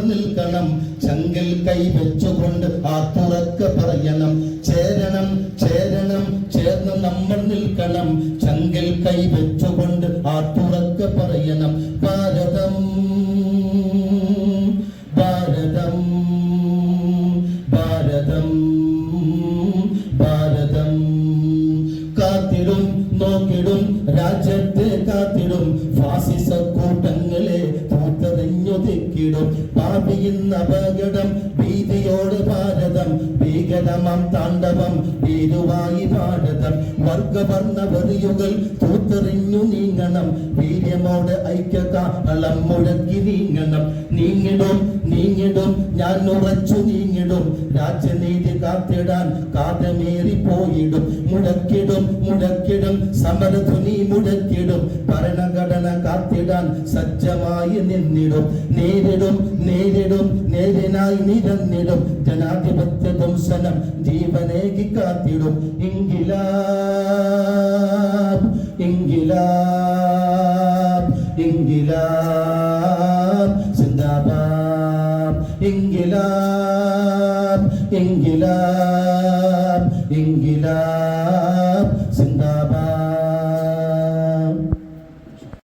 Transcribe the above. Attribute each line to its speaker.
Speaker 1: നിൽക്കണം. ചങ്കിൽ കൈ വെച്ചുകൊണ്ട് ആത്തുറക്ക പറയണം. ചേരണം ചേരണം ചേർന്ന് നമ്മൾ നിൽക്കണം. ചങ്കിൽ കൈ വെച്ചുകൊണ്ട് ആത്തുറക്ക പറയണം. ഭാരതം ഭാരതം ഭാരതം ഭാരതം. കാത്തിടും നോക്കിടും രാജ്യത്തെ കാത്തിടും. ഫാസിസ കൂട്ടങ്ങളെ തൂത്തറിഞ്ഞു തെക്കിടും ഭാവിയിന്ന് അപകടം ഭീതിയോട് ഭാരതം ഭീകരമം താണ്ഡവം ഭീരുവായി ഭാരതം. വർഗവർണ വെറിയുകൾ തൂത്തെറിഞ്ഞു നീങ്ങണം വീര്യമോട് ഐക്യകാളം മുഴക്കി നീങ്ങണം. നീങ്ങിടും നീങ്ങിടും ഞാൻ ഉറച്ചു നീങ്ങിടും. രാജ്യനീതി കാത്തിടാൻ കാതമേറി പോയിടും മുടക്കിടും മുടക്കിടും മുടക്കിടും ഭരണഘടന കാത്തിടാൻ സജ്ജമായി നിന്നിടും. നേരിടും നേരിടും നേരിനായി നിരന്നിടും. ജനാധിപത്യ ദംശനം ജീവനേകി കാത്തിടും. ഇങ്കിലാബ് ഇങ്കിലാബ് സിന്ദാബാദ്. ഇങ്കിലാബ് ഇങ്കിലാബ് ഇങ്കിലാബ്